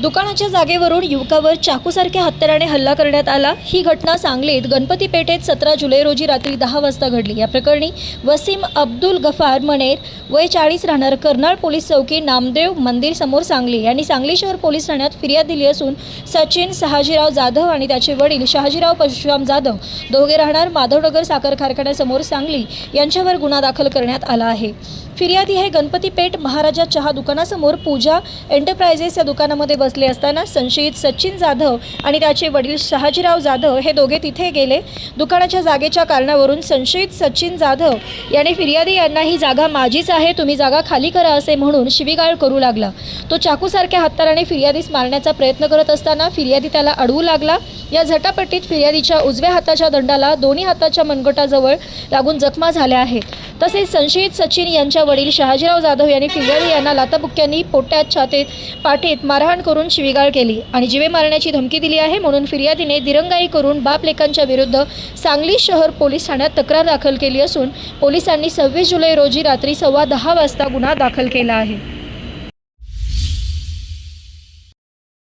दुकानाच्या जागेवरून युवकावर चाकूसारख्या हत्याराने हल्ला करण्यात आला. ही घटना सांगलीत गणपती पेठेत सतरा जुलै रोजी रात्री दहा वाजता घडली. या प्रकरणी वसीम अब्दुल गफार मनेर वय चाळीस राहणार कर्नाळ पोलीस चौकी नामदेव मंदिर समोर सांगली. यांनी सांगली शहर पोलीस ठाण्यात फिर्याद दिली असून सचिन शहाजीराव जाधव आणि त्याचे वडील शहाजीराव परशुराम जाधव दोघे राहणार माधवनगर साखर कारखान्यासमोर सांगली यांच्यावर गुन्हा दाखल करण्यात आला आहे. फिर्यादी हे गणपती पेठ महाराजा चहा दुकानासमोर पूजा एंटरप्राइजेस या दुकानामध्ये बसले असताना संशयित सचिन जाधव आणि त्याचे वडील शहाजीराव जाधव हे दोघे तिथे गेले. दुकानाच्या जागेच्या कारणावरून संशयित सचिन जाधव याने फिर्यादी यांना ही जागा माझीच आहे तुम्ही जागा खाली करा असे म्हणून शिवीगाळ करू लागला. तो चाकूसारख्या हत्याराने फिर्यादीस मारण्याचा प्रयत्न करत असताना फिर्यादी त्याला अडवू लागला. या झटापट्टीत फिर्यादीच्या उजव्या हाताच्या दंडाला दोन्ही हाताच्या मनगटाजवळ लागून जखमा झाल्या आहेत. तसेच संशयित सचिन यांच्या वडील शहाजीराव जाधव यांनी फिर्यादी यांना लाताबुक्क्यांनी पोट्यात छातीत पाठीत मारहाण करून शिवीगाळ केली आणि जीवे मारण्याची धमकी दिली आहे म्हणून फिर्यादीने दिरंगाई करून बापलेकांच्या विरुद्ध सांगली शहर पोलीस ठाण्यात तक्रार दाखल केली असून पोलिसांनी सव्वीस जुलै रोजी रात्री सव्वा दहा वाजता गुन्हा दाखल केला आहे.